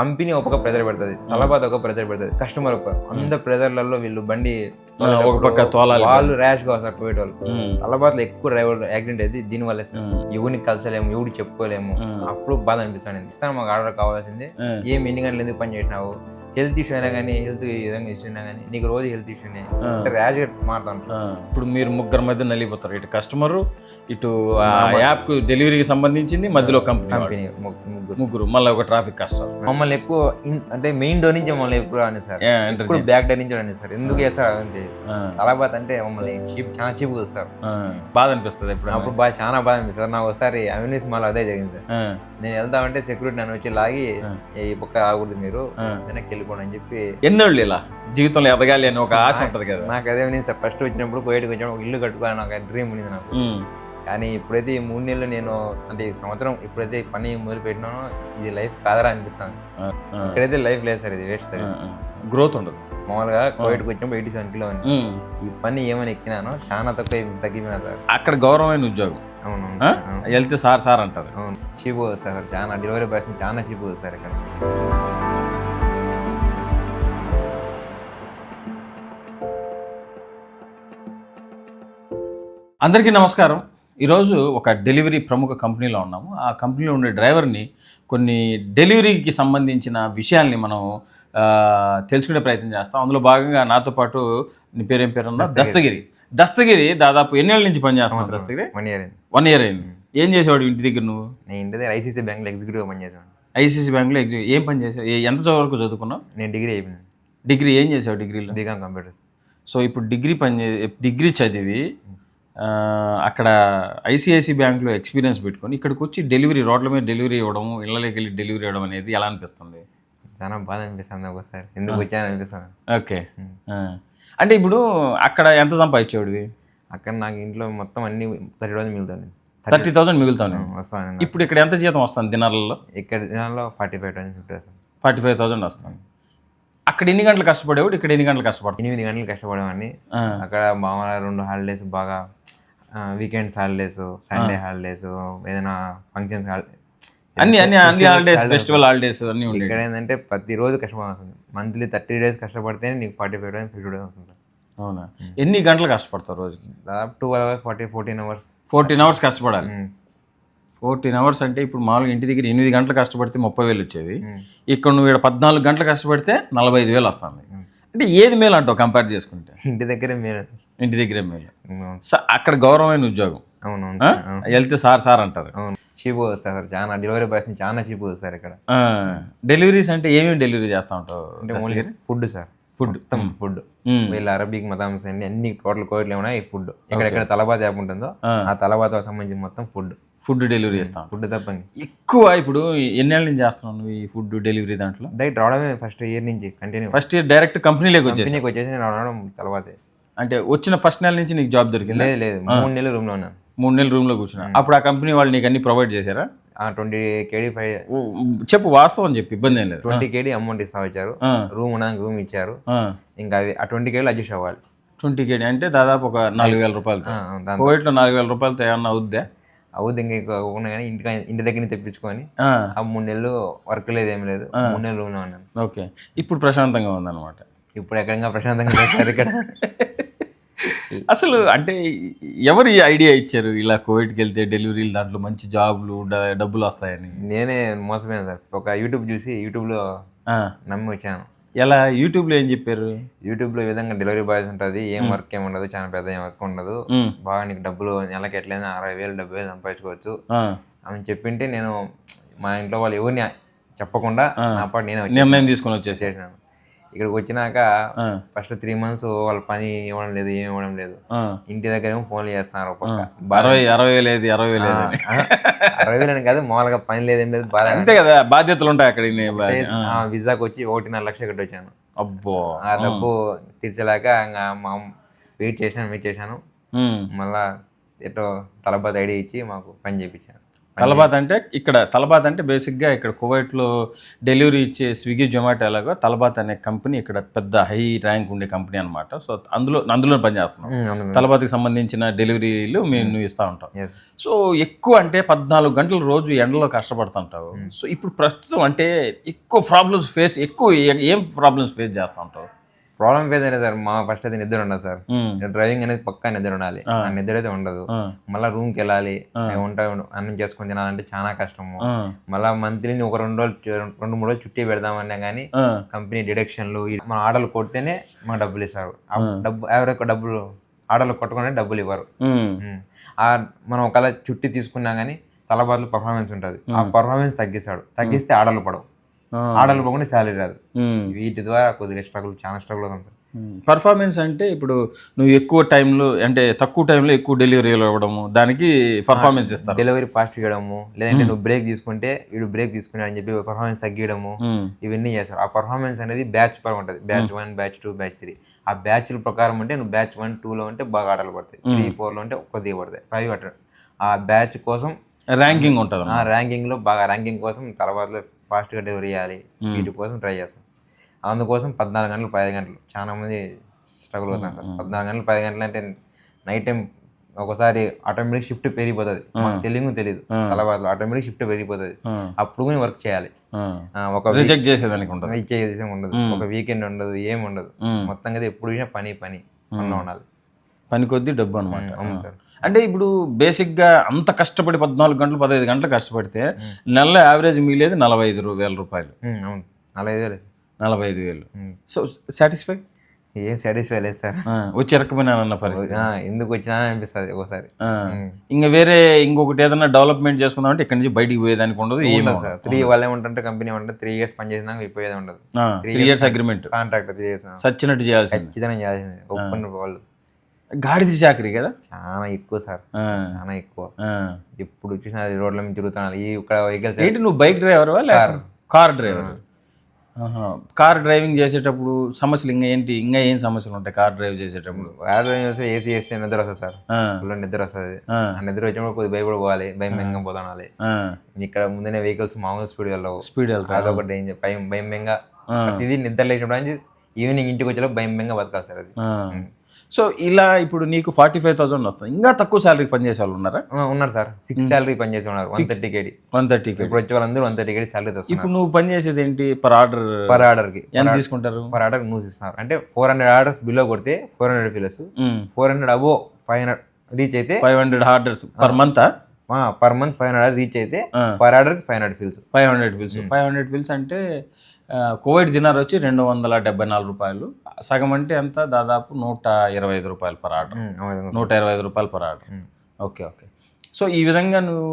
Company ఒక pressure పెడుతుంది తలబాత ఒక ప్రెజర్ పెడుతుంది కస్టమర్ ఒక వంద ప్రెజర్లలో వీళ్ళు బండి ఒక పక్క తోలాలి వాళ్ళు ర్యాష్గా వస్తారు పోయేట వాళ్ళు ఉమ్, తలబాతలో ఎక్కువ డ్రైవర్ యాక్సిడెంట్ అయితే దీని వల్ల ఎవరిని కలిసలేము ఎవరికి చెప్పుకోలేము. అప్పుడు బాధ అనిపిస్తాను ఇస్తాను మాకు ఆర్డర్ కావాల్సింది. ఏం ఎన్ని గంటలు ఎందుకు పని చేసినావు? హెల్త్ ఇష్యూ అయినా కానీ హెల్త్ ఈ విధంగా ఇష్యూ అయినా కానీ నీకు రోజు హెల్త్ ఇష్యూనే ఆ. అంటే ర్యాష్గా మారుతాను ఇప్పుడు మీరు ముగ్గురు మధ్య నలిగిపోతారు. ఇటు కస్టమర్ ఇటు ఆ యాప్ డెలివరీకి సంబంధించింది మధ్యలో కంపెనీ ముగ్గురు. మళ్ళీ ఒక ట్రాఫిక్ కష్టం మమ్మల్ని ఎక్కువ అంటే మెయిన్ డోర్ నుంచి మమ్మల్ని ఎప్పుడు రాని సార్. ఇప్పుడు బ్యాక్ డోర్ నుంచి రాని సార్. ఎందుకు చేస్తారు అంతే తలబాత్ అంటే మమ్మల్ని చీప్ చాలా చీప్ చూస్తారు ఆ, బాధ అనిపిస్తుంది ఎప్పుడు అప్పుడు బాగా చాలా బాధ అనిపిస్తుంది. సార్ నాకు ఒకసారి అవినీస్ మాల్ అదే జరిగింది సార్. నేను వెళ్తామంటే సెక్యూరిటీ నన్ను వచ్చి లాగి. ఈ పక్క ఆగకూడదు మీరు. వెనక్కి వెళ్ళిపోండి అని చెప్పి ఎన్నోళ్ళు ఇలా? జీవితంలో ఎదగాలి అని ఒక ఆశ ఉంటది కదా. నాకు అదే సార్ ఫస్ట్ వచ్చినప్పుడు కోయటికి వచ్చినప్పుడు ఒక ఇల్లు కట్టుకోవాలని నాకు డ్రీమ్ ఉంది నాకు. కానీ ఇప్పుడైతే ఈ మూడు నెలలు నేను అంటే ఈ సంవత్సరం ఇప్పుడైతే పని మొదలు పెట్టినానో ఇది లైఫ్ కాదరా ఆ, ఇక్కడైతే లైఫ్ లేదు సార్ ఇది వేస్ట్ సార్. గ్రోత్ ఉండదు. మామూలుగా కోవిడ్కి వచ్చినప్పుడు ఎయిటీ సెవెన్ కిలో ఈ పని ఏమని ఎక్కినానో చాలా తక్కువ తగ్గిపోయినా సార్. అక్కడ గౌరవమైన ఉద్యోగం. అవును. వెళ్తే సార్ సార్ అంటారు. అవును. చీప్ సార్ చాలా డెలివరీ బాయ్స్ చాలా చీప్ సార్ ఇక్కడ. అందరికీ నమస్కారం. ఈరోజు ఒక డెలివరీ ప్రముఖ కంపెనీలో ఉన్నాము. ఆ కంపెనీలో ఉండే డ్రైవర్ని కొన్ని డెలివరీకి సంబంధించిన విషయాల్ని మనం తెలుసుకునే ప్రయత్నం చేస్తాం. అందులో భాగంగా నాతో పాటు నీ పేరేం పేరు దస్తగిరి. దస్తగిరి. దాదాపు ఎన్నేళ్ళ నుంచి పనిచేస్తున్నావు? దస్తగిరి. వన్ ఇయర్ అయింది. వన్ ఇయర్ అయింది. ఏం చేసేవాడు ఇంటి దగ్గర నువ్వు? నేను ఇంటి దగ్గర ఐసీసీ బ్యాంక్లో ఎగ్జిక్యూటివ్ పని చేశాను ఐసీసీ బ్యాంక్లో ఎగ్జి ఏం పని చేసావు ఎంత వరకు చదువుకున్నావు? నేను డిగ్రీ అయిపోయింది డిగ్రీ ఏం చేసావు డిగ్రీలో? BCom computers. సో ఇప్పుడు డిగ్రీ పని డిగ్రీ చదివి అక్కడ ఐసిఐసి బ్యాంక్లో ఎక్స్పీరియన్స్ పెట్టుకొని ఇక్కడికి వచ్చి డెలివరీ రోడ్ల మీద డెలివరీ ఇవ్వడం ఇళ్ళలోకి వెళ్ళి డెలివరీ ఇవ్వడం అనేది ఎలా అనిపిస్తుంది? చాలా బాధ అనిపిస్తుంది ఒకసారి ఎందుకు వచ్చాను అనిపిస్తుంది? ఓకే. అంటే ఇప్పుడు అక్కడ ఎంత సంపాదించేవాడివి? అక్కడ నాకు ఇంట్లో మొత్తం అన్ని థర్టీ రోజులు మిగులుతుంది థర్టీ థౌసండ్ మిగులుతాను వస్తాను ఇప్పుడు ఇక్కడ ఎంత జీతం వస్తుంది దినాలలో? ఇక్కడ దినాల్లో ఫార్టీ ఫైవ్ థౌసండ్ ఫిఫ్టీ వస్తుంది. ఫార్టీ ఫైవ్ థౌసండ్ వస్తుంది. అక్కడ ఎన్ని గంటలు కష్టపడేవాడు? ఇక్కడ ఎన్ని గంటలు కష్టపడతావు ఎనిమిది గంటలు కష్టపడేవాడిని. అక్కడ మామూలుగా రెండు హాలిడేస్ బాగా వీకెండ్స్ హాలిడేస్ సండే హాలిడేస్ ఏదైనా ఫంక్షన్స్ అన్ని అన్ని అన్ని హాలిడేస్ ఫెస్టివల్ హాలిడేస్ అన్ని ఇక్కడ ఏంటంటే ప్రతిరోజు కష్టపడాల్సి వస్తుంది. మంత్లీ థర్టీ డేస్ కష్టపడితేనే నీకు forty five days fifty days వస్తుంది సార్. అవునా? ఎన్ని గంటలు కష్టపడతావు రోజుకి? దాదాపు two hours forty fourteen hours fourteen hours కష్టపడాలి. ఫోర్టీన్ అవర్స్ అంటే ఇప్పుడు మామూలుగా ఇంటి దగ్గర ఎనిమిది గంటలు కష్టపడితే ముప్పై వేలు వచ్చేది. ఇక్కడ నువ్వు ఇక్కడ పద్నాలుగు గంటలు కష్టపడితే నలభై ఐదు వేలు వస్తుంది. అంటే ఏది మేలు అంటావు కంపేర్ చేసుకుంటే? ఇంటి దగ్గరే మీరు ఇంటి దగ్గరే మేలు అక్కడ గౌరవమైన ఉద్యోగం. అవును వెళ్తే సార్ సార్ అంటారు. చీప్ సార్ చాలా డెలివరీ బాయ్స్ చాలా చీప్ సార్ ఇక్కడ. డెలివరీస్ అంటే ఏమేమి డెలివరీ చేస్తా ఉంటావు అంటే ఓన్లీ ఫుడ్ సార్. ఫుడ్. మొత్తం ఫుడ్. వీళ్ళ అరబిక్ మతామ్స్ అన్ని అన్ని టోటల్ కోవిడ్లు ఏమైనా ఈ ఫుడ్. ఎక్కడెక్కడ తలబాత యాప్ ఉంటుందో ఆ. తలబాత సంబంధించిన మొత్తం ఫుడ్. ఫుడ్ డెలివరీ చేస్తాం ఫుడ్ తప్పని ఎక్కువ ఇప్పుడు ఎన్నేళ్ళ నుంచి చేస్తున్నావు నువ్వు ఈ ఫుడ్ డెలివరీ దాంట్లో? డైరెక్ట్ రావడమే ఫస్ట్ ఇయర్ నుంచి కంటిన్యూ ఫస్ట్ ఇయర్ డైరెక్ట్ కంపెనీలోకి వచ్చేసి కంపెనీకి వచ్చేసి నేను రావడం తలబాతే. అంటే వచ్చిన ఫస్ట్ నెల నుంచి నీకు జాబ్ దొరికింది? లేదు లేదు. మూడు నెలలు రూమ్లో ఉన్నాను మూడు నెలలు రూమ్లో కూర్చున్నా. అప్పుడు ఆ కంపెనీ వాళ్ళు నీకు అన్ని ప్రొవైడ్ చేశారా? ఆ ట్వంటీ కేడీ ఫైవ్ చెప్పు వాస్తవం చెప్పు ఇబ్బంది ఏం లేదు. ట్వంటీ కేడీ అమౌంట్ ఇస్తా వచ్చారు రూమ్ ఉండడానికి రూమ్ ఇచ్చారు. ఇంకా అవి ఆ ట్వంటీ కేడీలు అడ్జస్ట్ అవ్వాలి. ట్వంటీ కేడీ అంటే దాదాపు ఒక నాలుగు వేల రూపాయలతో. దాని కోవిడ్లో నాలుగు వేల రూపాయలతో ఏమన్నా అవుద్దా? అవుద్ది ఇంకా కానీ ఇంటికి ఇంటి దగ్గర తెప్పించుకొని ఆ, మూడు నెలలు వర్క్ లేదు ఏం లేదు. మూడు నెలలు రూమ్లో ఉన్నాను. ఓకే. ఇప్పుడు ప్రశాంతంగా ఉందన్నమాట. ఇప్పుడు ఎక్కడంగా ప్రశాంతంగా ఇక్కడ? అసలు అంటే ఎవరు ఈ ఐడియా ఇచ్చారు? ఇలా కోవిడ్కి వెళ్తే డెలివరీలు దాంట్లో మంచి జాబ్లు డబ్బులు వస్తాయని? నేనే మోసపోయాను సార్. ఒక యూట్యూబ్ చూసి యూట్యూబ్లో నమ్మి వచ్చాను. ఎలా? యూట్యూబ్లో ఏం చెప్పారు? యూట్యూబ్లో విధంగా డెలివరీ బాయ్స్ ఉంటుంది ఏం వర్క్ ఏమి ఉండదు చాలా పెద్ద ఏం వర్క్ ఉండదు. బాగా నీకు డబ్బులు నెలకి ఎట్లయినా అరవై వేలు డెబ్బై వేలు సంపాదించుకోవచ్చు. అని చెప్పింటే నేను మా ఇంట్లో వాళ్ళు ఎవరిని చెప్పకుండా నా పాటు నేనే నిర్ణయం తీసుకొని వచ్చేసి చేసినాను ఇక్కడికి వచ్చినాక ఫస్ట్ త్రీ మంత్స్ వాళ్ళ పని ఇవ్వడం లేదు ఏమి ఇవ్వడం లేదు. ఇంటి దగ్గర ఏమో ఫోన్లు చేస్తున్నారు అరవై అరవై వేలు ఏది? అరవై వేలు అరవై వేలు అని కాదు మామూలుగా పని లేదేం లేదు బాధ అంతే కదా బాధ్యతలు ఉంటాయి అక్కడ వీసాకి వచ్చి ఒకటిన్నర లక్ష కట్టి వచ్చాను అబ్బో ఆ డబ్బు తీర్చలేక ఇంకా మా వెయిట్ చేశాను వెయిట్ చేశాను. మళ్ళా ఎటో తలబాత్ ఐడి ఇచ్చి మాకు పని చేయించాను తలబాత్ అంటే ఇక్కడ తలబాత్ అంటే బేసిక్గా ఇక్కడ కువైట్లో డెలివరీ ఇచ్చే స్విగ్గీ జొమాటో ఎలాగో తలబాత్ అనే కంపెనీ ఇక్కడ పెద్ద హై ర్యాంక్ ఉండే కంపెనీ అనమాట సో అందులో అందులో పనిచేస్తున్నాం. తలబాత్కి సంబంధించిన డెలివరీలు మేము నువ్వు ఇస్తూ ఉంటాం. సో ఎక్కువ అంటే పద్నాలుగు గంటలు రోజు ఎండలో కష్టపడుతుంటావు. సో ఇప్పుడు ప్రస్తుతం అంటే ఎక్కువ ప్రాబ్లమ్స్ ఫేస్ ఎక్కువ ఏం ప్రాబ్లమ్స్ ఫేస్ చేస్తూ ఉంటావు ప్రాబ్లం అయినా సార్ మా ఫస్ట్ అయితే నిద్ర ఉండదు సార్. డ్రైవింగ్ అనేది పక్కా నిద్ర ఉండాలి. ఆ. నిద్ర అయితే ఉండదు. మళ్ళీ రూమ్కి వెళ్ళాలి. వంట అన్నం చేసుకొని తినాలంటే చాలా కష్టము. మళ్ళీ మంత్లీని ఒక రెండు రోజులు రెండు మూడు రోజులు చుట్టి పెడదామన్నా కానీ కంపెనీ డిడక్షన్లు మన ఆర్డర్లు కొడితేనే మాకు డబ్బులు ఇస్తారు. డబ్బు ఎవరికి డబ్బులు ఆర్డర్లు కొట్టుకుంటే డబ్బులు ఇవ్వరు. ఆ మనం ఒకవేళ చుట్టి తీసుకున్నా కానీ తలబాట్లు పర్ఫార్మెన్స్ ఉంటుంది. ఆ పర్ఫార్మెన్స్ తగ్గిస్తాడు. తగ్గిస్తే ఆర్డర్లు పడవు. ఆ, ఆర్డర్లు పోకుండా శాలరీ రాదు. వీటి ద్వారా కొద్దిగా స్ట్రగుల్ చాలా స్ట్రగుల్ అవుతుంది సార్. పర్ఫార్మెన్స్ అంటే ఇప్పుడు నువ్వు ఎక్కువ టైంలో అంటే తక్కువ టైంలో ఎక్కువ డెలివరీలు ఇవ్వడము దానికి పర్ఫార్మెన్స్ ఇస్తారు డెలివరీ ఫాస్ట్ చేయడము లేదంటే నువ్వు బ్రేక్ తీసుకుంటే వీడు బ్రేక్ తీసుకున్నాడు అని చెప్పి పర్ఫార్మెన్స్ తగ్గియడము ఇవన్నీ చేస్తారు. ఆ పర్ఫార్మెన్స్ అనేది బ్యాచ్ పరం ఉంటుంది. Batch one batch two batch three ఆ బ్యాచ్ల ప్రకారం ఉంటే నువ్వు బ్యాచ్ వన్ టూలో ఉంటే బాగా ఆటలు పడతాయి. త్రీ ఫోర్లో ఉంటే కొద్దిగా పడతాయి. ఫైవ్ అట్లా. ఆ బ్యాచ్ కోసం ర్యాంకింగ్ ఉంటుంది ఆ ర్యాంకింగ్లో బాగా ర్యాంకింగ్ కోసం తర్వాతలో ఫాస్ట్గా డెలివరీ చేయాలి? వీటి కోసం ట్రై చేస్తాం. అందుకోసం పద్నాలుగు గంటలు పది గంటలు. చాలా మంది స్ట్రగుల్ అవుతారు సార్. పద్నాలుగు గంటలు పది గంటలు అంటే నైట్ టైం ఒకసారి ఆటోమేటిక్ షిఫ్ట్ పెరిగిపోతుంది. మాకు తెలియదు తెలియదు తర్వాత ఆటోమేటిక్ షిఫ్ట్ పెరిగిపోతుంది. అప్పుడు కూడా వర్క్ చేయాలి. ఒక రిజెక్ట్ చేసేదానికి ఉంటుంది వీక్ చేసేది ఉండదు. ఒక వీకెండ్ ఉండదు ఏం ఉండదు. మొత్తం కదా ఎప్పుడు పని పని. పనిలో ఉండాలి. పని కొద్దీ డబ్బు అనమాట అవును సార్. అంటే ఇప్పుడు బేసిక్గా అంత కష్టపడి పద్నాలుగు గంటలు పదహైదు గంటలు కష్టపడితే నెలలో యావరేజ్ మిగిలేది నలభై ఐదు వేల రూపాయలు. అవును. నలభై ఐదు వేలు. నలభై ఐదు వేలు. సో సాటిస్ఫై ఏం సాటిస్ఫై లేదు సార్. వచ్చి పరిస్థితి. ఆ, ఎందుకు వచ్చినా అనిపిస్తుంది ఒకసారి. ఇంకా వేరే ఇంకొకటి ఏదైనా డెవలప్మెంట్ చేసుకుందామంటే ఇక్కడి నుంచి బయటికి పోయేదానికి ఉండదు ఏమి సార్. త్రీ వాళ్ళు ఏమంటుంటే కంపెనీ ఉంటుంది త్రీ ఇయర్స్ పని చేసినాక అయిపోయేది ఉండదు. Three years agreement contract three years సచ్చినట్టు చేయాల్సింది. ఖచ్చితంగా చేయాల్సింది. ఒప్పంద వాళ్ళు. గాడిద చాకరీ కదా? చాలా ఎక్కువ సార్. చాలా ఎక్కువ. ఎప్పుడు చూసినా రోడ్ల మీద తిరుగుతున్నాను ఈ ఇక్కడ వెహికల్స్ ఏంటి నువ్వు bike driver car. Driver? Car driving చేసేటప్పుడు సమస్యలు ఇంకా ఏంటి? ఇంకా ఏం సమస్యలు ఉంటాయి కార్ డ్రైవ్ చేసేటప్పుడు? చేస్తే ఏసీ వేస్తే నిద్ర వస్తుంది సార్. ఫుల్ నిద్ర వస్తుంది. ఆ, నిద్ర వచ్చినప్పుడు కొద్దిగా భయపడిపోవాలి భయం భయంగా పోతానాలి. ఇక్కడ ముందునే వెహికల్స్ మామూలు స్పీడ్ వెళ్ళవు. స్పీడ్ వెళ్తా అదొక డేంజర్ భయం భయం భయంగా. ప్రతిదీ నిద్ర లేచినప్పుడు ఈవినింగ్ ఇంటికి వచ్చేలో భయం భయంగా బతకాలి సార్ అది. సో ఇలా ఇప్పుడు నీకు ఫార్టీ ఫైవ్ థౌసండ్ వస్తుంది. ఇంకా తక్కువ శాలరీకి పనిచేసే వాళ్ళు ఉన్నారా? ఉన్నారు సార్. ఫిక్స్ శాలరీ పని చేసి ఉన్నారు. వన్ థర్టీ కేడి వన్ థర్టీకి ఇప్పుడు వచ్చే వాళ్ళందరూ వన్ థర్టీ కేడి శాలరీ వస్తున్నారు ఇప్పుడు నువ్వు పని చేసేది ఏంటి? పర్ ఆర్డర్ పర్ ఆర్డర్కి. ఎంత తీసుకుంటారు? పర్ ఆర్డర్ న్యూస్ ఇస్తున్నారు. అంటే ఫోర్ హండ్రెడ్ ఆర్డర్స్ బిలో కొడితే four hundred fils four hundred above five hundred reach అయితే five hundred orders per month per month five hundred reach అయితే. పర్ ఆర్డర్కి five hundred fils five hundred bills five hundred bills అంటే ఆ, Kuwait dinar వచ్చి రెండు వందల డెబ్బై నాలుగు రూపాయలు. సగం అంటే ఎంత? దాదాపు నూట ఇరవై ఐదు రూపాయలు పర్ ఆర్డర్. నూట ఇరవై ఐదు రూపాయలు per order. Okay okay. So ఈ విధంగా నువ్వు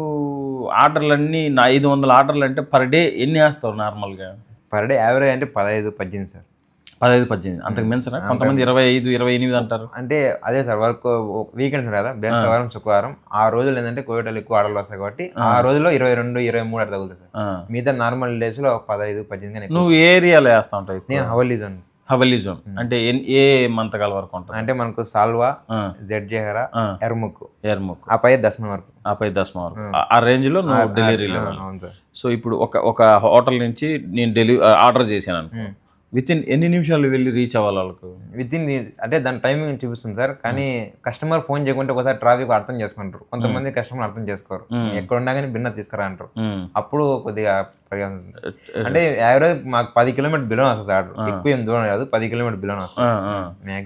ఆర్డర్లన్నీ నా ఐదు వందల ఆర్డర్లు అంటే పర్ డే ఎన్ని వేస్తావు నార్మల్గా? పర్ డే యావరేజ్ అంటే పదహైదు పద్దెనిమిది సార్. పదహైదు పద్దెనిమిది. అంతకు మించరా కొంతమంది ఇరవై ఐదు ఇరవై ఎనిమిది అంటారు. అంటే అదే సార్ వర్క్ వీకెండ్స్ ఉంటాయి కదా బేస్తవారం శుక్రవారం ఆ రోజులు ఏంటంటే కోవిడ్లో ఎక్కువ ఆర్డర్లు వస్తాయి కాబట్టి ఆ. రోజులో ఇరవై రెండు ఇరవై మూడు అట్లా తగులుతాయి సార్. ఆ. మిగతా నార్మల్ డేస్లో పదహైదు పద్దెనిమిది. నువ్వు ఏ ఏరియాలో వేస్తా ఉంటావు ఎక్కువ? నేను హవల్లీ జోన్. Hawally zone. అంటే ఏ మంతకాల వరకు ఉంటుంది అంటే మనకు సాల్వా ఆ, జెడ్ జెహరా ఆ. ఎర్ముక్. ఎర్ముక్. ఆ పై దశమం వరకు. ఆపై దశమ వరకు. ఆ- ఆ రేంజ్లో నువ్వు డెలివరీ ఆ, సో ఇప్పుడు ఒక ఒక హోటల్ నుంచి నేను డెలివరీ ఆర్డర్ చేశాను అనుకో. విత్ ఇన్ ఎన్ని నిమిషాలు వెళ్ళి రీచ్ అవ్వాలి వాళ్ళకు? విత్ ఇన్ అంటే దాని టైమింగ్ చూపిస్తుంది సార్. కానీ కస్టమర్ ఫోన్ చేయకుంటే ఒకసారి ట్రాఫిక్ అర్థం చేసుకుంటారు. కొంతమంది కస్టమర్ అర్థం చేసుకోరు. ఎక్కడ ఉన్నా కానీ భిన్న తీసుకురా అంటారు మ్మ్. అప్పుడు కొద్దిగా పరిగణ అంటే యావరేజ్ మాకు పది కిలోమీటర్ బిలో వస్తుంది ఆర్డర్ ఎక్కువ ఏం దూరం కాదు. పది కిలోమీటర్ బిలో వస్తుంది. ఆ.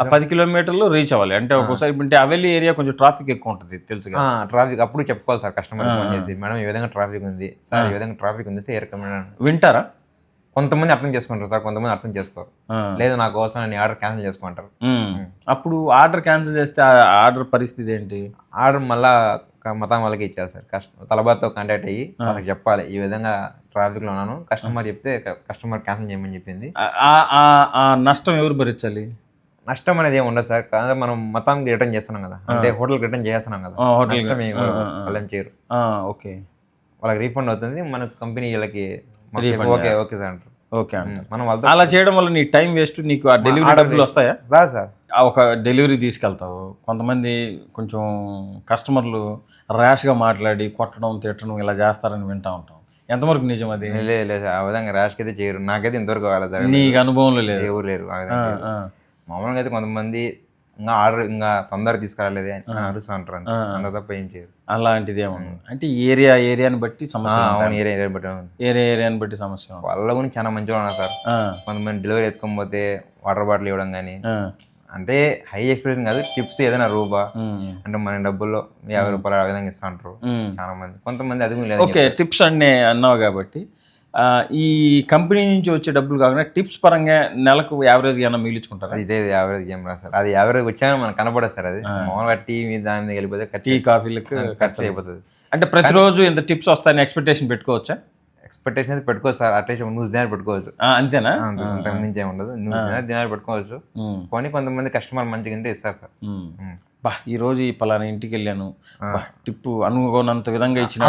ఆ పది కిలోమీటర్లు రీచ్ అవ్వాలి. అంటే ఒక్కోసారి అంటే అవెల్లి ఏరియా కొంచెం ట్రాఫిక్ ఎక్కువ ఉంటుంది తెలుసుగా ట్రాఫిక్ అప్పుడు చెప్పుకోవాలి సార్. కస్టమర్ ఫోన్ చేసి మేడం ఈ విధంగా ట్రాఫిక్ ఉంది. సార్ ఈ విధంగా ట్రాఫిక్ ఉంది. సార్ వింటారా? కొంతమంది అర్థం చేసుకుంటారు సార్ కొంతమంది అర్థం చేసుకోరు. లేదు నా కోసం నేను ఆర్డర్ క్యాన్సిల్ చేసుకుంటారు. అప్పుడు ఆర్డర్ క్యాన్సిల్ చేస్తే ఆర్డర్ పరిస్థితి ఏంటి? ఆర్డర్ మళ్ళా మతం వాళ్ళకి ఇచ్చారు సార్. కస్ట తలబాతో కాంటాక్ట్ అయ్యి వాళ్ళకి చెప్పాలి ఈ విధంగా ట్రాఫిక్లో ఉన్నాను కస్టమర్ చెప్తే కస్టమర్ క్యాన్సిల్ చేయమని చెప్పింది. నష్టం ఎవరు భరించాలి? నష్టం అనేది ఏమి ఉండదు సార్. కానీ మనం మతానికి రిటర్న్ చేస్తున్నాం కదా. అంటే హోటల్కి రిటర్న్ చేస్తున్నాం కదా. నష్టం ఏమి వాళ్ళేం చేయరు. ఓకే. వాళ్ళకి రీఫండ్ అవుతుంది మన కంపెనీ వీళ్ళకి ఓకే ఓకే సార్ ఓకే అంట మనం అలా చేయడం వల్ల నీ టైం వేస్ట్ నీకు ఆ డెలివరీ డబ్బులు వస్తాయా? రాదు సార్. ఒక డెలివరీ తీసుకెళ్తావు. కొంతమంది కొంచెం కస్టమర్లు ర్యాష్గా మాట్లాడి కొట్టడం తిట్టడం ఇలా చేస్తారని వింటా ఉంటాం. ఎంతవరకు నిజం అది? లేదు లేదు ఆ విధంగా ర్యాష్కి అయితే చేయరు. నాకైతే ఇంతవరకు కావాలి సార్. నీకు అనుభవంలో లేదు. ఎవరు లేరు మామూలుగా అయితే కొంతమంది ఇంకా ఆర్డర్ ఇంకా తొందరగా తీసుకురాలేదు అని అరుస్తూ ఉంటారు అంతే. తప్ప ఏం చేయరు. అలాంటిది ఏమన్నా అంటే ఏరియా ఏరియాని బట్టి సమస్య అవును ఏరియా ఏరియా బట్టి. ఏరియా ఏరియాని బట్టి సమస్య. వాళ్ళ గురించి చాలా మంచిగా ఉన్నారు సార్. కొంతమంది డెలివరీ ఎత్తుకొని పోతే వాటర్ బాటిల్ ఇవ్వడం కానీ అంటే హై ఎక్స్పీరియన్స్ కాదు టిప్స్ ఏదైనా రూపా. అంటే మన డబ్బుల్లో యాభై రూపాయలు ఆ విధంగా ఇస్తూ ఉంటారు ఉమ్. చాలా మంది. కొంతమంది అది ఓకే టిప్స్ అన్నీ అన్నావు కాబట్టి ఈ కంపెనీ నుంచి వచ్చే డబ్బులు కాకుండా టిప్స్ పరంగా నెలకు యావరేజ్గా ఏమైనా మిగిలించుకుంటారా అది లేదు యావరేజ్ గేమ్ రా సార్ అది యావరేజ్ వచ్చాక మనకు కనపడదు సార్ అది మామూలుగా టీ మీద దాని మీద వెళ్ళిపోతే టీ ఖర్చు కాఫీలకు ఖర్చు అయిపోతుంది అంటే ప్రతిరోజు ఇంత టిప్స్ వస్తాయని ఎక్స్పెక్టేషన్ పెట్టుకోవచ్చా ఎక్స్పెక్టేషన్ అయితే పెట్టుకోవచ్చు సార్. అట్లీస్ట్ న్యూస్ దినాలు పెట్టుకోవచ్చు. అంతేనా? అంత- అంతకు మించి ఏమి ఉండదు. న్యూస్ దినాలు దినాలు పెట్టుకోవచ్చు. కానీ కొంతమంది కస్టమర్ మంచిగా ఉంటే ఇస్తారు సార్. బా ఈ రోజు ఈ పలానా ఇంటికి వెళ్ళాను. టిప్ అనుకోనంత విధంగా ఇచ్చిన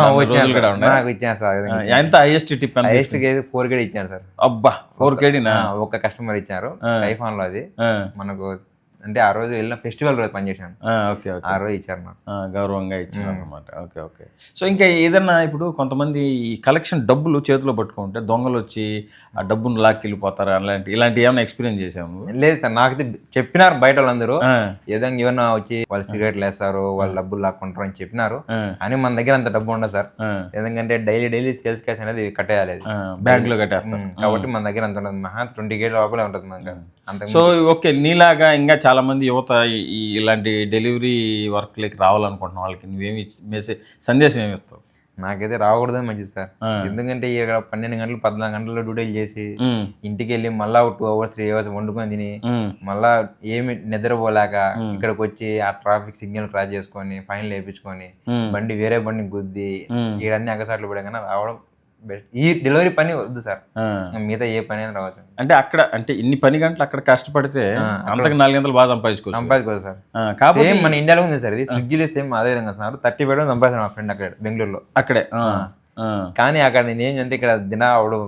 కూడా నాకు ఇచ్చాను సార్ ఎంత హైయెస్ట్ టిప్ హైయెస్ట్ ఫోర్ గేడ్ ఇచ్చాను సార్. అబ్బా ఫోర్ కేడీనా ఒక కస్టమర్ ఇచ్చారు. ఐఫోన్లో అది. మనకు అంటే ఆ రోజు వెళ్ళిన ఫెస్టివల్ రోజు పనిచేసాను ఆ, ఓకే ఓకే. ఆ రోజు ఇచ్చారు నాకు. గౌరవంగా ఇచ్చారు అనమాట ఓకే ఓకే. సో ఇంకా ఏదన్నా ఇప్పుడు కొంతమంది ఈ కలెక్షన్ డబ్బులు చేతిలో పట్టుకుంటే దొంగలు వచ్చి ఆ డబ్బును లాక్కెళ్ళిపోతారు? అలాంటి ఇలాంటి ఏమైనా ఎక్స్పీరియన్స్ చేసాము లేదు సార్ నాకైతే చెప్పినారు బయట వాళ్ళందరూ. ఏదైనా ఏమన్నా వచ్చి వాళ్ళు సిగరెట్లు వేస్తారు వాళ్ళు డబ్బులు లాక్కుంటారు అని చెప్పినారు. కానీ మన దగ్గర అంత డబ్బు ఉండదు సార్. ఎందుకంటే డైలీ డైలీ సేల్స్ క్యాష్ అనేది కట్టేయాలి బ్యాంకులో కట్టేస్తారు. ఉమ్, కాబట్టి మన దగ్గర అంత ఉండదు. మహా ట్వంటీ గేట్ లోపలే ఉంటుంది మనకి. అంత సో ఓకే నీలాగా ఇంకా చాలా మంది యువత ఈ- ఇలాంటి డెలివరీ వర్క్లకి రావాలనుకుంటున్న వాళ్ళకి నువ్వేమి మెసేజ్ సందేశం ఏమి ఇస్తావు? నాకైతే రాకూడదని మంచిది సార్. ఎందుకంటే ఇక్కడ పన్నెండు గంటలు పద్నాలుగు గంటలు డ్యూటీలు చేసి ఇంటికి వెళ్ళి మళ్ళా ఒక టూ అవర్స్ త్రీ అవర్స్ వండుకొని తిని మళ్ళా ఏమి నిద్రపోలేక ఇక్కడికి వచ్చి ఆ ట్రాఫిక్ సిగ్నల్ క్రాస్ చేసుకొని ఫైన్ వేయించుకొని ఉమ్, బండి వేరే బండి గుద్ది. ఈడన్ని అగసాట్లు పడే కన్నా రావడం ఈ డెలివరీ పని వద్దు సార్. మిగతా ఏ పని అయినా రావచ్చు. అంటే అక్కడ అంటే ఇన్ని పని గంటలు అక్కడ కష్టపడితే అంతకు నాలుగు గంటలు బాగా సంపాదించుకోవచ్చు. సంపాదించుకోవచ్చు సార్. కాబట్టి మన ఇండియాలో ఉంది సార్ ఇది స్విగ్గీలో సేమ్ అదే విధంగా సార్. థర్టీ పెట్టడం సంపాదించాను మా ఫ్రెండ్ అక్కడ బెంగళూరులో. అక్కడే. కానీ అక్కడ నేను ఏంటంటే ఇక్కడ దిన అవడు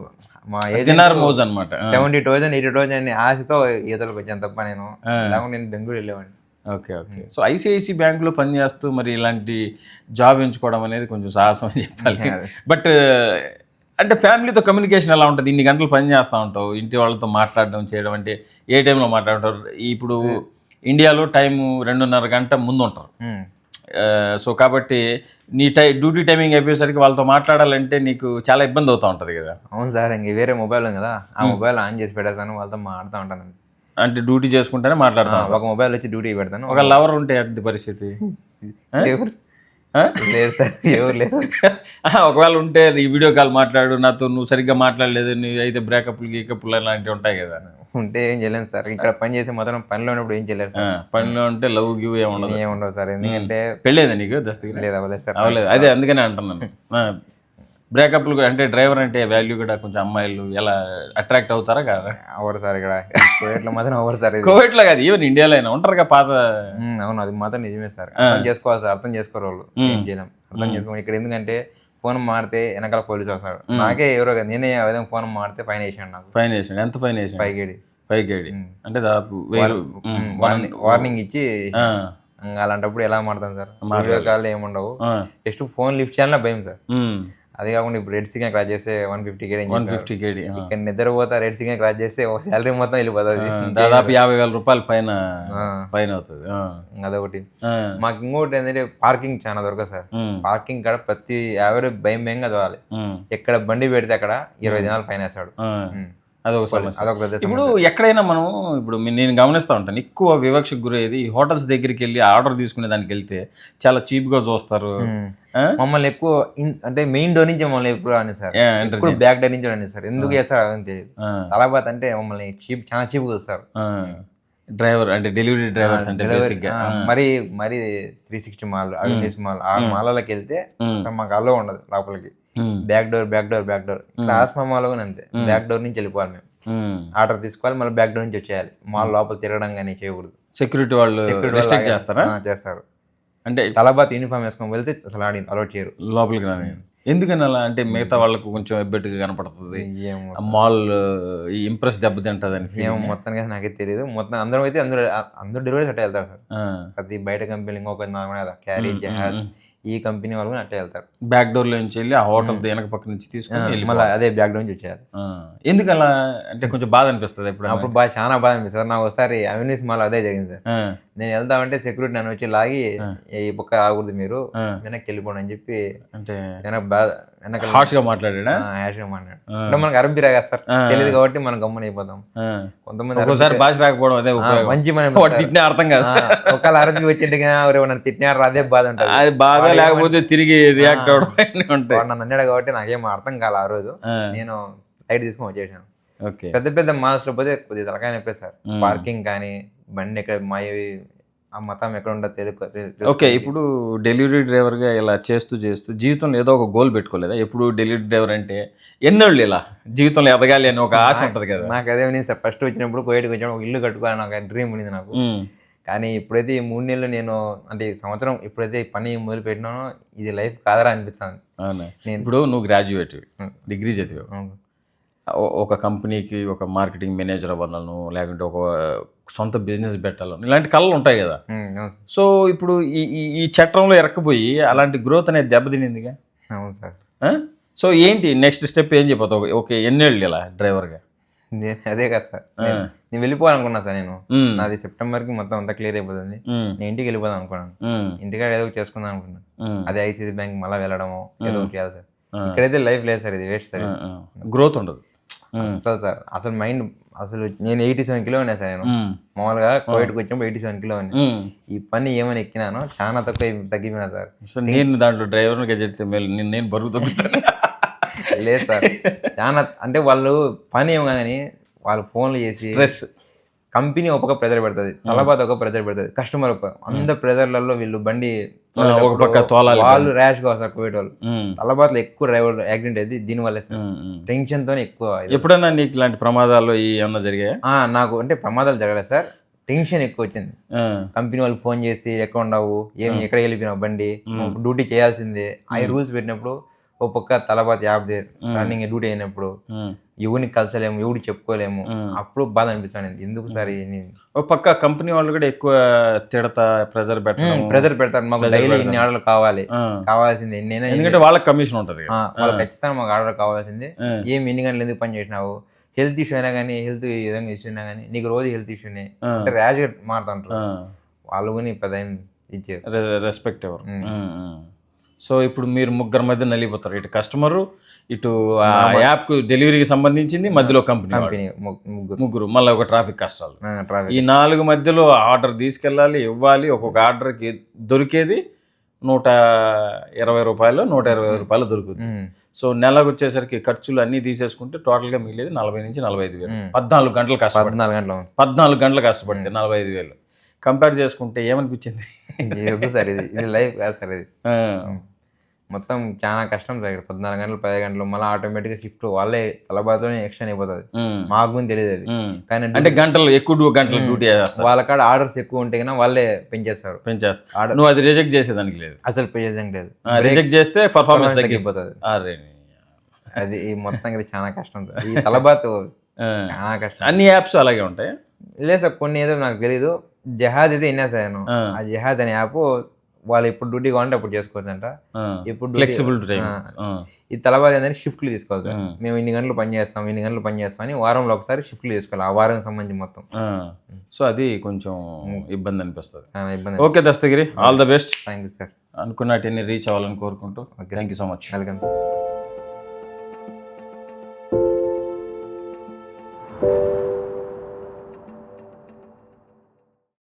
మా ఏజెంట్ దినార్ మోజ్ అనమాట సెవెంటీ థౌసండ్ ఎయిటీ థౌసండ్ అని ఆశతో ఈతలకు వచ్చాను తప్ప నేను లేకుండా నేను బెంగళూరు వెళ్ళేవాడిని. Okay okay. సో ఐసిఐసి బ్యాంకులో పనిచేస్తూ మరి ఇలాంటి జాబ్ ఎంచుకోవడం అనేది కొంచెం సాహసం అని చెప్పాలి. బట్ అంటే ఫ్యామిలీతో కమ్యూనికేషన్ ఎలా ఉంటుంది? ఇన్ని గంటలు పని చేస్తూ ఉంటావు ఇంటి వాళ్ళతో మాట్లాడడం చేయడం అంటే ఏ టైంలో మాట్లాడుంటారు ఇప్పుడు ఇండియాలో టైం రెండున్నర గంట ముందు ఉంటారు. సో కాబట్టి నీ టై డ్యూటీ టైమింగ్ అయిపోయేసరికి వాళ్ళతో మాట్లాడాలంటే నీకు చాలా ఇబ్బంది అవుతూ ఉంటుంది కదా. అవును సార్ ఇంక వేరే మొబైల్ ఉంది కదా ఆ మొబైల్ ఆన్ చేసి పెట్టేస్తాను వాళ్ళతో మాడుతూ ఉంటాను. అంటే డ్యూటీ చేసుకుంటేనే మాట్లాడతాం ఒక మొబైల్ వచ్చి డ్యూటీ పెడతాను. ఒక లవర్ ఉంటే అంత పరిస్థితి? లేదు సార్ ఎవరు ఆహా, ఒకవేళ ఉంటే ఈ వీడియో కాల్ మాట్లాడు నాతో నువ్వు సరిగ్గా మాట్లాడలేదు నువ్వు అయితే బ్రేకప్లు గీకప్లు అలాంటివి ఉంటాయి కదా. ఉంటే ఏం చేయలేము సార్. ఇక్కడ పని చేసి మాత్రం పనిలో ఉన్నప్పుడు ఏం చేయలేరు ఆ, సార్ పనిలో ఉంటే లవ్ గివ్ ఏముండదు ఏం ఉండవు సార్. ఎందుకంటే పెళ్ళేదా నీకు దస్తగిరి? లేదు అవ్వలేదు సార్. అవలేదు అదే అందుకనే అంటున్నాను. బ్రేకప్లు అంటే డ్రైవర్ అంటే వాల్యూ కూడా కొంచెం అమ్మాయిలు ఎలా అట్రాక్ట్ అవుతారా కదా? అవరు సార్ ఇక్కడ కోయట్లో మాత్రం అవరు సార్ కోవిడ్లో కాదు ఈవెన్ ఇండియాలో అయినా ఉంటారుగా పాత ఉమ్, అవును అది మాత్రం నిజమే సార్. అర్థం చేసుకోవాలి సార్ అర్థం చేసుకోరు వాళ్ళు. ఏం చేయలేం. అర్థం చేసుకోవాలి ఇక్కడ ఎందుకంటే ఫోన్ మారితే వెనకాల పోలీసు వస్తాడు నాకే ఎవరో కదా నేనే ఆ విధంగా ఫోన్ మారితే ఫైన్ వేసాడు నాకు. ఫైన్ వేసాడు ఎంత ఫైన్ వేసాడు పైకేడి ఫైవ్ కేడి అంటే దాదాపు వార్నింగ్ ఇచ్చి అలాంటప్పుడు ఎలా మాడతాం సార్? వీడియో కాల్ ఏముండవు. ఆ, జస్ట్ ఫోన్ లిఫ్ట్ చేయాలన్నా భయం సార్. అది కాకుండా ఇప్పుడు రెడ్ సిగ్నల్ క్రాస్ చేస్తే one fifty KD one fifty KD ఇక్కడ నిద్రపోతా రెడ్ సిగ్నల్ క్రాస్ చేస్తే శాలరీ మొత్తం వెళ్ళిపోతుంది. దాదాపు యాభై వేల రూపాయల పైన ఫైన్ అవుతుంది అదొకటి. మాకు ఇంకోటి ఏంటంటే పార్కింగ్ చాలా దొరకదు సార్. పార్కింగ్ కాడ ప్రతి ఎవరు భయం భయంగా ఉమ్, ఎక్కడ బండి పెడితే అక్కడ ఇరవై దినాలు ఫైన్ వేస్తాడు. అదొక సమస్య. అదొక పెద్ద సమస్య. ఇప్పుడు ఎక్కడైనా మనం ఇప్పుడు నేను గమనిస్తూ ఉంటాను ఎక్కువ వివక్షకు గురయ్యేది ఈ హోటల్స్ దగ్గరికి వెళ్ళి ఆర్డర్ తీసుకునే దానికి వెళ్తే చాలా చీప్గా చూస్తారు? మమ్మల్ని ఎక్కువ అంటే మెయిన్ డోర్ నుంచి మమ్మల్ని ఎప్పుడు రాని సార్ బ్యాక్ డోర్ నుంచి రాని సార్ ఎందుకు చేస్తారు అని తెలియదు. తలబాత్ అంటే మమ్మల్ని చీప్ చాలా చీప్ చూస్తారు. డ్రైవర్ అంటే డెలివరీ డ్రైవర్స్ అంటే బేసిక్గా ఆ, మరి మరి three sixty mall Avenues mall ఆ మాలలోకి వెళ్తే మాకు అలో ఉండదు లోపలికి. Back door back door back door Asma mall కూడా అంతే. బ్యాక్ డోర్ నుంచి వెళ్ళిపోవాలి మేము. ఆర్డర్ తీసుకోవాలి మళ్ళీ బ్యాక్ డోర్ నుంచి వచ్చేయాలి. మాల్ లోపల తిరగడం కానీ చేయకూడదు. సెక్యూరిటీ వాళ్ళు చేస్తారా? చేస్తారు. అంటే తలబాత్ యూనిఫామ్ వేసుకొని వెళ్తే అసలు ఆడి అలౌట్ చేయరు. లోపలికి రాని ఎందుకని అలా అంటే మిగతా వాళ్ళకు కొంచెం ఎబ్బెట్టుగా కనపడుతుంది? మాల్ ఈ ఇంప్రెస్ దెబ్బతింటదని ఏమో మొత్తానికి అయితే నాకైతే తెలియదు మొత్తం అందరం అయితే అందరూ అందరూ డెలివరీ అట్టే వెళ్తారు సార్. ప్రతి బయట కంపెనీ ఇంకొక నార్మల్ కదా క్యారీ జహాజ్ ఈ కంపెనీ వాళ్ళు కూడా అట్టే వెళ్తారు. బ్యాక్ డోర్లో నుంచి వెళ్ళి ఆ హోటల్ వెనక పక్క నుంచి తీసుకుని మళ్ళీ అదే బ్యాక్ నుంచి వచ్చేయాలి. ఎందుకు అలా అంటే కొంచెం బాధ అనిపిస్తుంది ఎప్పుడు అప్పుడు బాగా చాలా బాధ అనిపిస్తుంది. సార్ నాకు ఒకసారి అవినీస్ మాల్ అదే జరిగింది సార్. నేను వెళ్దామంటే సెక్యూరిటీ నన్ను వచ్చి లాగి ఈ పక్క ఆగకూడదు మీరు వెనక్కి వెళ్ళిపోండి అని చెప్పి అంటే వెనక బాధ వెనక హార్ష్గా మాట్లాడా యాష్గా మాట్లాడు అంటే మనకు అరబీ రాగా సార్. తెలియదు కాబట్టి మనం గమ్మున అయిపోతాం. కొంతమంది ఒక్కోసారి భాష రాకపోవడం అదే మంచి మనం తిట్టిన అర్థం కాదు. ఒకవేళ అరబీ వచ్చింటే తిట్టినారు అదే బాధ ఉంటుంది. అది బాగా లేకపోతే తిరిగి రియాక్ట్ అవడం అన్నీ ఉంటాయి వాడు నన్ను అన్నాడు కాబట్టి నాకేం అర్థం కాలే ఆ రోజు. నేను లైట్ తీసుకొని వచ్చేసాను. ఓకే. పెద్ద పెద్ద మాల్స్లో పోతే కొద్దిగా తలకాయ నొప్పి సార్ పార్కింగ్ కానీ బండి ఎక్కడ మాయవి ఆ మతం ఎక్కడ ఉండదు తెలుగు తెలు- ఓకే ఇప్పుడు డెలివరీ డ్రైవర్గా ఇలా చేస్తూ చేస్తూ జీవితంలో ఏదో ఒక గోల్ పెట్టుకోలేదా? ఎప్పుడు డెలివరీ డ్రైవర్ అంటే ఎన్నోళ్ళు ఇలా జీవితంలో ఎదగాలి అని ఒక ఆశ ఉంటుంది కదా? నాకు అదే సార్ ఫస్ట్ వచ్చినప్పుడు కోయటికి వచ్చినప్పుడు ఒక ఇల్లు కట్టుకోవాలని నాకు డ్రీమ్ ఉంది నాకు. కానీ ఇప్పుడైతే ఈ మూడు నెలలు నేను అంటే ఈ సంవత్సరం ఇప్పుడైతే ఈ పని మొదలు పెట్టినానో ఇది లైఫ్ కాదరా అనిపిస్తుంది. అవునా? నేను- ఇప్పుడు నువ్వు గ్రాడ్యుయేట్. డిగ్రీ చదివావు. ఒక కంపెనీకి ఒక మార్కెటింగ్ మేనేజర్ అవ్వాలను లేకుంటే ఒక సొంత బిజినెస్ పెట్టాలను ఇలాంటి కళలు ఉంటాయి కదా. సో ఇప్పుడు ఈ ఈ- ఈ చట్టంలో ఎరక్కపోయి అలాంటి గ్రోత్ అనేది దెబ్బతినిందిగా? అవును సార్? సో ఏంటి నెక్స్ట్ స్టెప్ ఏం చెప్పిపోతావు ఓకే ఎన్నేళ్ళు ఇలా డ్రైవర్గా నేను అదే కదా సార్. నేను నేను వెళ్ళిపోవాలనుకున్నా సార్ నేను. నాది సెప్టెంబర్కి మొత్తం అంతా క్లియర్ అయిపోతుంది. నేను ఇంటికి వెళ్ళిపోదాం అనుకున్నాను. ఇంటికాడ ఏదో చేసుకుందాం అనుకున్నాను. అదే ఐసీసీ బ్యాంక్ మళ్ళీ వెళ్ళడము ఏదో ఒకటి చేయాలి సార్. ఇక్కడైతే లైఫ్ లేదు సార్ ఇది వేస్ట్ సార్. గ్రోత్ ఉండదు. అసలు సార్ అసలు మైండ్ అసలు నేను ఎయిటీ సెవెన్ కిలో ఉన్నా సార్ నేను. మామూలుగా కోవిడ్కి వచ్చినప్పుడు ఎయిటీ సెవెన్ కిలో ఉన్నా. ఈ పని ఏమైనా ఎక్కినానో చాలా తక్కువ తగ్గిపోయినా సార్. నేను దాంట్లో నేను నేను బరువు తగ్గుతాను. లేదు సార్. చాలా అంటే వాళ్ళు పని ఏమో కానీ వాళ్ళు ఫోన్లు చేసి స్ట్రెస్. కంపెనీ ఒక ప్రెజర్ పెడుతుంది తలబాత ఒక ప్రెజర్ పెడుతుంది కస్టమర్ ఒక అందరు ప్రెజర్లలో వీళ్ళు బండి వాళ్ళు ర్యాష్గా వస్తారు కోవిడ్ వాళ్ళు తలబాతలో ఎక్కువ డ్రైవర్ యాక్సిడెంట్ అయితే దీని వల్లే సార్. టెన్షన్ తోనే ఎక్కువ. ఎప్పుడన్నా నీకు ఇలాంటి ప్రమాదాలు ఏమన్నా జరిగాయా? ఆ, నాకు అంటే ప్రమాదాలు జరగలేదు సార్. టెన్షన్ ఎక్కువ వచ్చింది. కంపెనీ వాళ్ళు ఫోన్ చేసి ఎక్కడ ఉండవు ఏం ఎక్కడ వెళ్ళిపోయినావు బండి? డ్యూటీ చేయాల్సిందే. ఆ రూల్స్ పెట్టినప్పుడు ఓ పక్క తలబాత యాప్ రన్నింగ్ డ్యూటీ అయినప్పుడు. ఎవరిని కలిసలేము ఎవరు చెప్పుకోలేము అప్పుడు బాధ అనిపించాను ఎందుకు సార్ ఒక పక్క కంపెనీ వాళ్ళు కూడా ఎక్కువ తిడతా ప్రెజర్ పెట్టడం. ప్రెజర్ పెడతారు. మాకు డైలీ ఇన్ని ఆర్డర్లు కావాలి. కావాల్సింది ఎన్నైనా ఎందుకంటే వాళ్ళకి కమిషన్ ఉంటుంది వాళ్ళకి ఖచ్చితంగా మాకు ఆర్డర్ కావాల్సింది. ఆ. ఏం ఎన్ని గంటలు ఎందుకు పని చేసినావు? హెల్త్ ఇష్యూ అయినా కానీ హెల్త్ విధంగా ఇష్యూ అయినా కానీ నీకు రోజు హెల్త్ ఇష్యూనే అంటే ర్యాష్ మారుతుంటారు వాళ్ళు కూడా పెద్ద ఇచ్చారు. రెస్పెక్ట్ ఎవరు? సో ఇప్పుడు మీరు ముగ్గురు మధ్య నలిగిపోతారు. ఇటు కస్టమరు ఇటు ఆ యాప్ డెలివరీకి సంబంధించింది మధ్యలో కంపెనీ ముగ్గురు. ముగ్గురు మళ్ళీ ఒక ట్రాఫిక్ కష్టాలు. ఈ నాలుగు మధ్యలో ఆర్డర్ తీసుకెళ్ళాలి ఇవ్వాలి ఒక్కొక్క ఆర్డర్కి దొరికేది నూట ఇరవై రూపాయలు నూట ఇరవై రూపాయలు దొరుకుతుంది. సో నెలకు వచ్చేసరికి ఖర్చులు అన్నీ తీసేసుకుంటే టోటల్గా మిగిలేది నలభై నుంచి నలభై ఐదు వేలు. పద్నాలుగు గంటలు కష్టపడి పద్నాలుగు గంటలు. పద్నాలుగు గంటలు కష్టపడితే నలభై ఐదు వేలు. కంపేర్ చేసుకుంటే ఏమనిపించింది? సార్ ఇది లైఫ్ కాదు సార్ ఇది ఆ, మొత్తం చాలా కష్టం సార్. పద్నాలుగు గంటలు పది గంటలు మళ్ళీ ఆటోమేటిక్గా షిఫ్ట్ వాళ్ళే తలబాతోనే ఎక్స్టెండ్ అయిపోతుంది. మాకు కూడా తెలియదు. కానీ అంటే గంటలు ఎక్కువ గంటలు డ్యూటీ వాళ్ళ కాడ ఆర్డర్స్ ఎక్కువ ఉంటే కన్నా వాళ్ళే పెంచేస్తారు. పెంచేస్తారు. నువ్వు అది రిజెక్ట్ చేసేదానికి లేదు. అసలు పెంచేదానికి లేదు. రిజెక్ట్ చేస్తే పర్ఫార్మెన్స్ తగ్గిపోతుంది. అది మొత్తం ఇది చాలా కష్టం సార్. ఈ తలబాత్. చాలా కష్టం. అన్ని యాప్స్ అలాగే ఉంటాయి? లేదు సార్ కొన్ని ఏదో నాకు తెలియదు జహాజ్ అయితే విన్నా సార్ నేను. ఆ. ఆ జహాజ్ అనే యాప్ వాళ్ళు ఎప్పుడు డ్యూటీ కావాలంటే అప్పుడు చేసుకోవచ్చంట. ఇప్పుడు duty- ఫ్లెక్సిబుల్. ఈ తలబాద్ ఏంటంటే షిఫ్ట్లు తీసుకోవాలి మేము ఇన్ని గంటలు పని చేస్తాం ఇన్ని గంటలు పని చేస్తాం అని వారంలో ఒకసారి షిఫ్ట్లు తీసుకోవాలి ఆ వారం సంబంధించి మొత్తం. సో అది కొంచెం ఇబ్బంది అనిపిస్తుంది. ఇబ్బంది okay Dastagiri all the best thank you sir అనుకున్నట్టు రీచ్ అవ్వాలని కోరుకుంటూ. Thank you so much welcome sir